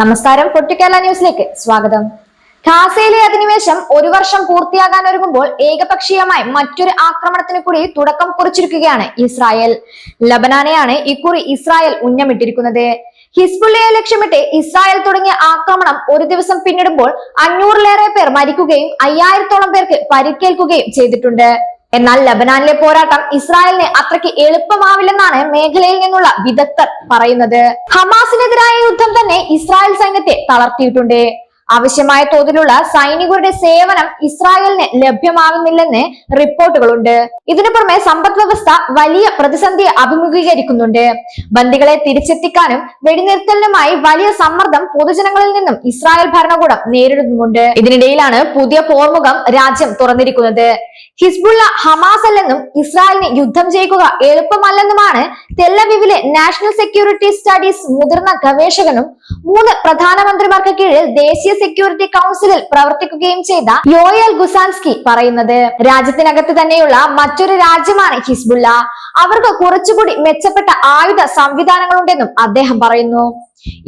നമസ്കാരം പൊട്ടിക്കേരള ന്യൂസിലേക്ക് സ്വാഗതം. ഖാസയിലെ അധിനിവേശം ഒരു വർഷം പൂർത്തിയാകാൻ ഒരുങ്ങുമ്പോൾ ഏകപക്ഷീയമായി മറ്റൊരു ആക്രമണത്തിന് കൂടി തുടക്കം കുറിച്ചിരിക്കുകയാണ് ഇസ്രായേൽ. ലബനാനെയാണ് ഇക്കുറി ഇസ്രായേൽ ഉന്നമിട്ടിരിക്കുന്നത്. ഹിസ്ബുള്ളയെ ലക്ഷ്യമിട്ട് ഇസ്രായേൽ തുടങ്ങിയ ആക്രമണം ഒരു ദിവസം പിന്നിടുമ്പോൾ അഞ്ഞൂറിലേറെ പേർ മരിക്കുകയും അയ്യായിരത്തോളം പേർക്ക് പരിക്കേൽക്കുകയും ചെയ്തിട്ടുണ്ട്. എന്നാൽ ലബനാനിലെ പോരാട്ടം ഇസ്രായേലിന് അത്രയ്ക്ക് എളുപ്പമാവില്ലെന്നാണ് മേഖലയിൽ നിന്നുള്ള വിദഗ്ധർ പറയുന്നത്. ഹമാസിനെതിരായ യുദ്ധം തന്നെ ഇസ്രായേൽ സൈന്യത്തെ തളർത്തിയിട്ടുണ്ട്. ആവശ്യമായ തോതിലുള്ള സൈനികരുടെ സേവനം ഇസ്രായേലിന് ലഭ്യമാകുന്നില്ലെന്ന് റിപ്പോർട്ടുകളുണ്ട്. ഇതിനു പുറമെ സമ്പദ് വ്യവസ്ഥ വലിയ പ്രതിസന്ധിയെ അഭിമുഖീകരിക്കുന്നുണ്ട്. ബന്ദികളെ തിരിച്ചെത്തിക്കാനും വെടിനിർത്തലിനുമായി വലിയ സമ്മർദ്ദം പൊതുജനങ്ങളിൽ നിന്നും ഇസ്രായേൽ ഭരണകൂടം നേരിടുന്നുമുണ്ട്. ഇതിനിടയിലാണ് പുതിയ പോർമുഖം രാജ്യം തുറന്നിരിക്കുന്നത്. ഹിസ്ബുള്ള ഹമാസ് അല്ലെന്നും ഇസ്രായേലിന് യുദ്ധം ചെയ്യുക എളുപ്പമല്ലെന്നുമാണ് തെല്ലവിവിലെ നാഷണൽ സെക്യൂരിറ്റി സ്റ്റഡീസ് മുതിർന്ന ഗവേഷകനും മൂന്ന് പ്രധാനമന്ത്രിമാർക്ക് കീഴിൽ ദേശീയ സെക്യൂരിറ്റി കൗൺസിലിൽ പ്രവർത്തിക്കുകയും ചെയ്ത യോയൽ ഗുസാൻസ്കി പറയുന്നത്. രാജ്യത്തിനകത്ത് തന്നെയുള്ള മറ്റൊരു രാജ്യമാണ് ഹിസ്ബുള്ള. അവർക്ക് കുറച്ചുകൂടി മെച്ചപ്പെട്ട ആയുധ സംവിധാനങ്ങളുണ്ടെന്നും അദ്ദേഹം പറയുന്നു.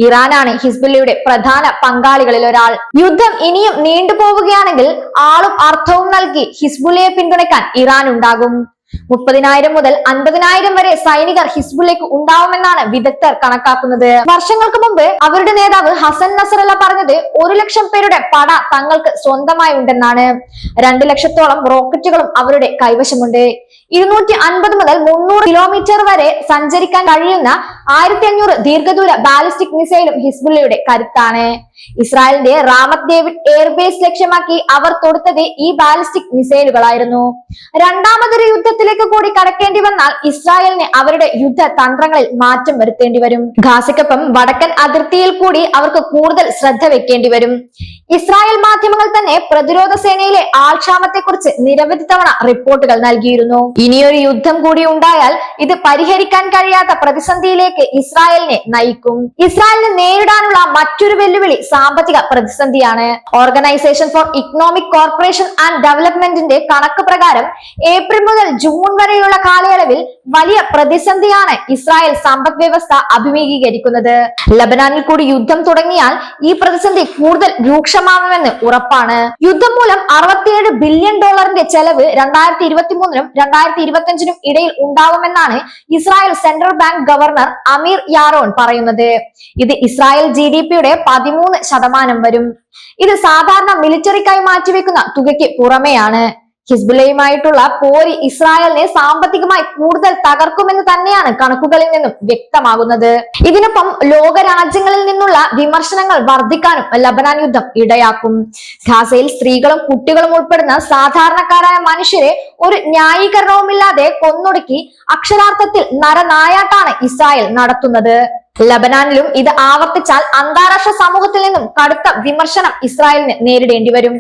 ഇറാനാണ് ഹിസ്ബുല്ലയുടെ പ്രധാന പങ്കാളികളിൽ ഒരാൾ. യുദ്ധം ഇനിയും നീണ്ടുപോവുകയാണെങ്കിൽ ആളും അർത്ഥവും നൽകി ഹിസ്ബുല്ലയെ പിന്തുണയ്ക്കാൻ ഇറാൻ ഉണ്ടാകും. മുപ്പതിനായിരം മുതൽ അൻപതിനായിരം വരെ സൈനികർ ഹിസ്ബുള്ളയ്ക്ക് ഉണ്ടാവുമെന്നാണ് വിദഗ്ധർ കണക്കാക്കുന്നത്. വർഷങ്ങൾക്ക് മുമ്പ് അവരുടെ നേതാവ് ഹസൻ നസറല്ല പറഞ്ഞത് ഒരു ലക്ഷം പേരുടെ പട തങ്ങൾക്ക് സ്വന്തമായി ഉണ്ടെന്നാണ് രണ്ടു ലക്ഷത്തോളം റോക്കറ്റുകളും അവരുടെ കൈവശമുണ്ട്. ഇരുന്നൂറ്റി അൻപത് മുതൽ മുന്നൂറ് കിലോമീറ്റർ വരെ സഞ്ചരിക്കാൻ കഴിയുന്ന ആയിരത്തി അഞ്ഞൂറ് ദീർഘദൂര ബാലിസ്റ്റിക് മിസൈലും ഹിസ്ബുള്ളയുടെ കരുത്താണ്. ഇസ്രായേലിന്റെ റാമത് ഡേവിഡ് എയർബേസ് ലക്ഷ്യമാക്കി അവർ തൊടുത്തത് ഈ ബാലിസ്റ്റിക് മിസൈലുകളായിരുന്നു. രണ്ടാമതൊരു യുദ്ധത്തിലേക്ക് കൂടി കടക്കേണ്ടി വന്നാൽ ഇസ്രായേലിന് അവരുടെ യുദ്ധ തന്ത്രങ്ങളിൽ മാറ്റം വരുത്തേണ്ടി വരും. ഗാസയ്ക്കൊപ്പം വടക്കൻ അതിർത്തിയിൽ കൂടി അവർക്ക് കൂടുതൽ ശ്രദ്ധ വെക്കേണ്ടി വരും. ഇസ്രായേൽ മാധ്യമങ്ങൾ തന്നെ പ്രതിരോധ സേനയിലെ ആൾക്ഷാമത്തെക്കുറിച്ച് നിരവധി തവണ റിപ്പോർട്ടുകൾ നൽകിയിരുന്നു. ഇനിയൊരു യുദ്ധം കൂടി ഉണ്ടായാൽ ഇത് പരിഹരിക്കാൻ കഴിയാത്ത പ്രതിസന്ധിയിലേക്ക് ഇസ്രായേലിനെ നയിക്കും. ഇസ്രായേലിനെ നേരിടാനുള്ള മറ്റൊരു വെല്ലുവിളി സാമ്പത്തിക പ്രതിസന്ധിയാണ്. Organisation for economic corporation and ഡെവലപ്മെന്റിന്റെ കണക്ക് പ്രകാരം ഏപ്രിൽ മുതൽ ജൂൺ വരെയുള്ള കാലയളവിൽ വലിയ പ്രതിസന്ധിയാണ് ഇസ്രായേൽ സമ്പദ് വ്യവസ്ഥ അഭിമുഖീകരിക്കുന്നത്. ലബനാനിൽ കൂടി യുദ്ധം തുടങ്ങിയാൽ ഈ പ്രതിസന്ധി കൂടുതൽ രൂക്ഷമാവുമെന്ന് ഉറപ്പാണ്. യുദ്ധം മൂലം അറുപത്തിയേഴ് ബില്യൺ ഡോളറിന്റെ ചെലവ് രണ്ടായിരത്തി ഇരുപത്തി മൂന്നിനും രണ്ടായിരത്തി ഇരുപത്തിയഞ്ചിനും ഇടയിൽ ഉണ്ടാവുമെന്നാണ് Israel central bank governor Amir Yaron പറയുന്നത്. ഇത് ഇസ്രായേൽ ജി ഡി പിയുടെ പതിമൂന്ന് ശതമാനം വരും. ഇത് സാധാരണ മിലിറ്ററിക്കായി മാറ്റിവെക്കുന്ന തുകയ്ക്ക് പുറമെയാണ്. ഹിസ്ബുല്ലയുമായിട്ടുള്ള പോര് ഇസ്രായേലിനെ സാമ്പത്തികമായി കൂടുതൽ തകർക്കുമെന്ന് തന്നെയാണ് കണക്കുകളിൽ നിന്നും വ്യക്തമാകുന്നത്. ഇതിനൊപ്പം ലോക രാജ്യങ്ങളിൽ നിന്നുള്ള വിമർശനങ്ങൾ വർദ്ധിക്കാനും ലബനാൻ യുദ്ധം ഇടയാക്കും. ഖാസയിൽ സ്ത്രീകളും കുട്ടികളും ഉൾപ്പെടുന്ന സാധാരണക്കാരായ മനുഷ്യരെ ഒരു ന്യായീകരണവുമില്ലാതെ കൊന്നൊടുക്കി അക്ഷരാർത്ഥത്തിൽ നരനായാട്ടാണ് ഇസ്രായേൽ നടത്തുന്നത്. ലബനാനിലും ഇത് ആവർത്തിച്ചാൽ അന്താരാഷ്ട്ര സമൂഹത്തിൽ നിന്നും കടുത്ത വിമർശനം ഇസ്രായേലിന് നേരിടേണ്ടി വരും.